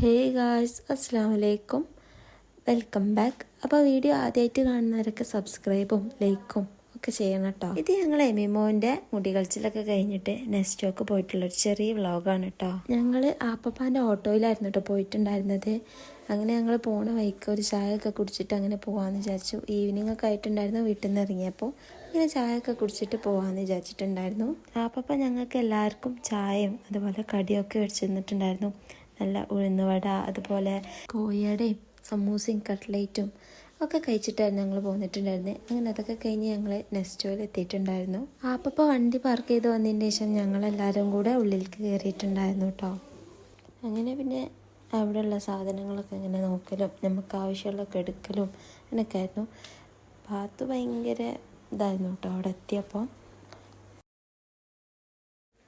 Hey guys അസ്സാം വലൈക്കും welcome back അപ്പോൾ വീഡിയോ ആദ്യമായിട്ട് കാണുന്നവരൊക്കെ സബ്സ്ക്രൈബും ലൈക്കും ഒക്കെ ചെയ്യണം കേട്ടോ. ഇത് ഞങ്ങൾ എമിമോന്റെ മുടി കളിച്ചിലൊക്കെ കഴിഞ്ഞിട്ട് പോയിട്ടുള്ള ഒരു ചെറിയ വ്ളോഗാണ് കേട്ടോ. ഞങ്ങൾ ആപ്പപ്പാന്റെ ഓട്ടോയിലായിരുന്നു കേട്ടോ പോയിട്ടുണ്ടായിരുന്നത്. അങ്ങനെ ഞങ്ങൾ പോണ വഴിക്ക് ഒരു ചായ ഒക്കെ കുടിച്ചിട്ട് അങ്ങനെ പോകാമെന്ന് വിചാരിച്ചു. ഈവനിങ് ഒക്കെ ആയിട്ടുണ്ടായിരുന്നു വീട്ടിൽ നിന്ന് ഇറങ്ങിയപ്പോൾ ഇങ്ങനെ ചായ ഒക്കെ കുടിച്ചിട്ട് പോകാമെന്ന് വിചാരിച്ചിട്ടുണ്ടായിരുന്നു. ആപ്പപ്പ ഞങ്ങൾക്ക് എല്ലാവർക്കും ചായയും അതുപോലെ കടിയൊക്കെ വെച്ച് തന്നിട്ടുണ്ടായിരുന്നു. നല്ല ഉഴുന്നുവട അതുപോലെ കോഴിയടയും സമൂസയും കട്ട്ലേറ്റും ഒക്കെ കഴിച്ചിട്ടായിരുന്നു ഞങ്ങൾ പോന്നിട്ടുണ്ടായിരുന്നത് അങ്ങനെ അതൊക്കെ കഴിഞ്ഞ് ഞങ്ങൾ നെസ്റ്റോയിൽ എത്തിയിട്ടുണ്ടായിരുന്നു. ആപ്പപ്പ വണ്ടി പാർക്ക് ചെയ്ത് വന്നതിന് ശേഷം ഞങ്ങളെല്ലാവരും കൂടെ ഉള്ളിലേക്ക് കയറിയിട്ടുണ്ടായിരുന്നു കേട്ടോ അങ്ങനെ പിന്നെ അവിടെയുള്ള സാധനങ്ങളൊക്കെ ഇങ്ങനെ നോക്കലും നമുക്ക് ആവശ്യമുള്ളതൊക്കെ എടുക്കലും അങ്ങനെയൊക്കെ ആയിരുന്നു. ഭാഗത്ത് ഭയങ്കര ഇതായിരുന്നു കേട്ടോ അവിടെ എത്തിയപ്പോൾ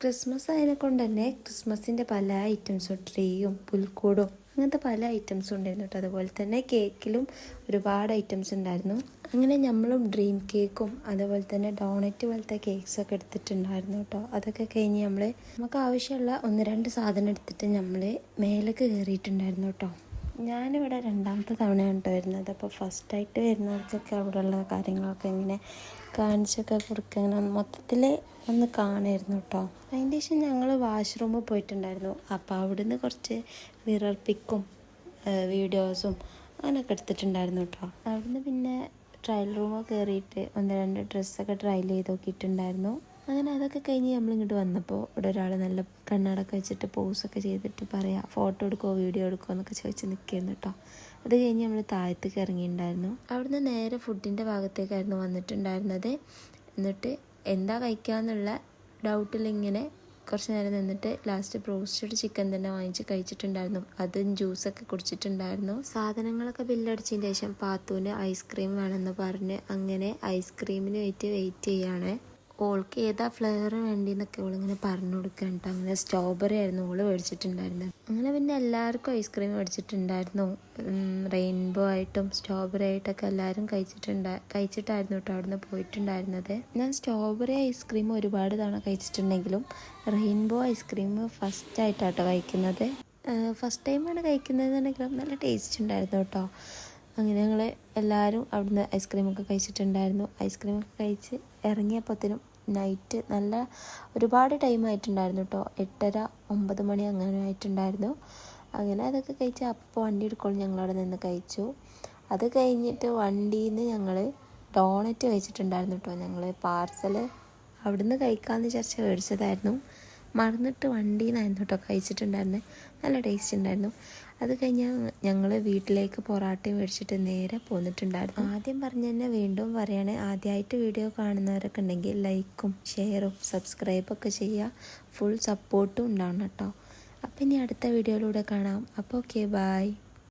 ക്രിസ്മസ് ആയതിനെ കൊണ്ട് തന്നെ ക്രിസ്മസിന്റെ പല ഐറ്റംസും ട്രീയും പുൽക്കൂടും അങ്ങനത്തെ പല ഐറ്റംസും ഉണ്ടായിരുന്നു കേട്ടോ. അതുപോലെ തന്നെ കേക്കിലും ഒരുപാട് ഐറ്റംസ് ഉണ്ടായിരുന്നു. അങ്ങനെ നമ്മളും ഡ്രീം കേക്കും അതുപോലെ തന്നെ ഡോണറ്റ് പോലത്തെ കേക്ക്സൊക്കെ എടുത്തിട്ടുണ്ടായിരുന്നു കേട്ടോ. അതൊക്കെ കഴിഞ്ഞ് നമ്മൾ നമുക്ക് ആവശ്യമുള്ള ഒന്ന് രണ്ട് സാധനം എടുത്തിട്ട് നമ്മൾ മേലേക്ക് കയറിയിട്ടുണ്ടായിരുന്നു കേട്ടോ. ഞാനിവിടെ രണ്ടാമത്തെ തവണയാണ് കേട്ടോ വരുന്നത്. അപ്പോൾ ഫസ്റ്റായിട്ട് വരുന്നവർക്കൊക്കെ അവിടെയുള്ള കാര്യങ്ങളൊക്കെ ഇങ്ങനെ കാണിച്ചൊക്കെ കൊടുക്കുക. ഇങ്ങനെ മൊത്തത്തിൽ ഒന്ന് കാണായിരുന്നു കേട്ടോ അതിന്റെ ശേഷം ഞങ്ങൾ വാഷ്റൂമിൽ പോയിട്ടുണ്ടായിരുന്നു. അപ്പോൾ അവിടുന്ന് കുറച്ച് മിറർ വീഡിയോസും അങ്ങനെയൊക്കെ എടുത്തിട്ടുണ്ടായിരുന്നു കേട്ടോ അവിടുന്ന് പിന്നെ ട്രയൽ റൂമൊക്കെ കയറിയിട്ട് ഒന്ന് രണ്ട് ഡ്രസ്സൊക്കെ ട്രയൽ ചെയ്ത് നോക്കിയിട്ടുണ്ടായിരുന്നു. അങ്ങനെ അതൊക്കെ കഴിഞ്ഞ് നമ്മളിങ്ങോട്ട് വന്നപ്പോൾ ഇവിടെ ഒരാൾ നല്ല കണ്ണടക്കം വെച്ചിട്ട് പോസൊക്കെ ചെയ്തിട്ട് പറയാം ഫോട്ടോ എടുക്കുമോ വീഡിയോ എടുക്കുമോ എന്നൊക്കെ ചോദിച്ച് നിൽക്കുന്നു കേട്ടോ അത് കഴിഞ്ഞ് നമ്മൾ താഴത്തേക്ക് ഇറങ്ങിയിട്ടുണ്ടായിരുന്നു. അവിടുന്ന് നേരെ ഫുഡിന്റെ ഭാഗത്തേക്കായിരുന്നു വന്നിട്ടുണ്ടായിരുന്നത്. എന്നിട്ട് എന്താ കഴിക്കാന്നുള്ള ഡൗട്ടിൽ ഇങ്ങനെ കുറച്ച് നേരം നിന്നിട്ട് ലാസ്റ്റ് പ്രോസ്റ്റഡ് ചിക്കൻ തന്നെ വാങ്ങിച്ച് കഴിച്ചിട്ടുണ്ടായിരുന്നു. അതും ജ്യൂസൊക്കെ കുടിച്ചിട്ടുണ്ടായിരുന്നു. സാധനങ്ങളൊക്കെ ബില്ലടിച്ചതിന് ശേഷം പാത്തുവിന് ഐസ്ക്രീം വേണമെന്ന് പറഞ്ഞ് അങ്ങനെ ഐസ്ക്രീമിന് വേണ്ടി വെയിറ്റ് ചെയ്യാണ്. ഓൾക്ക് ഏതാ ഫ്ലേവർ വേണ്ടിയെന്നൊക്കെ ഓളിങ്ങനെ പറഞ്ഞു കൊടുക്കാൻ അങ്ങനെ സ്ട്രോബെറി ആയിരുന്നു ഓൾ മേടിച്ചിട്ടുണ്ടായിരുന്നത് അങ്ങനെ പിന്നെ എല്ലാവർക്കും ഐസ്ക്രീം മേടിച്ചിട്ടുണ്ടായിരുന്നു. റെയിൻബോ ആയിട്ടും സ്ട്രോബെറി ആയിട്ടൊക്കെ എല്ലാവരും കഴിച്ചിട്ടുണ്ടാ കഴിച്ചിട്ടായിരുന്നു കേട്ടോ അവിടുന്ന് പോയിട്ടുണ്ടായിരുന്നത്. ഞാൻ സ്ട്രോബെറി ഐസ്ക്രീം ഒരുപാട് തവണ കഴിച്ചിട്ടുണ്ടെങ്കിലും റെയിൻബോ ഐസ്ക്രീം ഫസ്റ്റ് ആയിട്ടാട്ടോ കഴിക്കുന്നത്. ഫസ്റ്റ് ടൈമാണ് കഴിക്കുന്നതെന്നുണ്ടെങ്കിലും നല്ല ടേസ്റ്റ് ഉണ്ടായിരുന്നു കേട്ടോ അങ്ങനെ ഞങ്ങൾ എല്ലാവരും അവിടുന്ന് ഐസ്ക്രീമൊക്കെ കഴിച്ചിട്ടുണ്ടായിരുന്നു. ഐസ്ക്രീമൊക്കെ കഴിച്ച് ഇറങ്ങിയപ്പോഴത്തേനും നൈറ്റ് നല്ല ഒരുപാട് ടൈം ആയിട്ടുണ്ടായിരുന്നു കേട്ടോ എട്ടര ഒമ്പത് മണി അങ്ങനെ ആയിട്ടുണ്ടായിരുന്നു. അങ്ങനെ അതൊക്കെ കഴിച്ച് അപ്പോൾ വണ്ടി എടുക്കുകയും ഞങ്ങളവിടെ നിന്ന് കഴിച്ചു. അത് കഴിഞ്ഞിട്ട് വണ്ടിയിൽ നിന്ന് ഞങ്ങൾ ഡോണറ്റ് കഴിച്ചിട്ടുണ്ടായിരുന്നു കേട്ടോ ഞങ്ങൾ പാർസൽ അവിടുന്ന് കഴിക്കാമെന്ന് വിചാരിച്ച് മേടിച്ചതായിരുന്നു. മറന്നിട്ട് വണ്ടിയിൽ നിന്നായിരുന്നു കേട്ടോ കഴിച്ചിട്ടുണ്ടായിരുന്നത് നല്ല ടേസ്റ്റ് ഉണ്ടായിരുന്നു അത് കഴിഞ്ഞാൽ ഞങ്ങൾ വീട്ടിലേക്ക് പൊറാട്ടയും മേടിച്ചിട്ട് നേരെ പോന്നിട്ടുണ്ടായിരുന്നു. ആദ്യം പറഞ്ഞു തന്നെ വീണ്ടും പറയണേ ആദ്യമായിട്ട് വീഡിയോ കാണുന്നവരൊക്കെ ഉണ്ടെങ്കിൽ ലൈക്കും ഷെയറും സബ്സ്ക്രൈബൊക്കെ ചെയ്യുക ഫുൾ സപ്പോർട്ടും ഉണ്ടാവണം കേട്ടോ അപ്പം ഇനി അടുത്ത വീഡിയോയിലൂടെ കാണാം. അപ്പോൾ ഓക്കെ ബായ്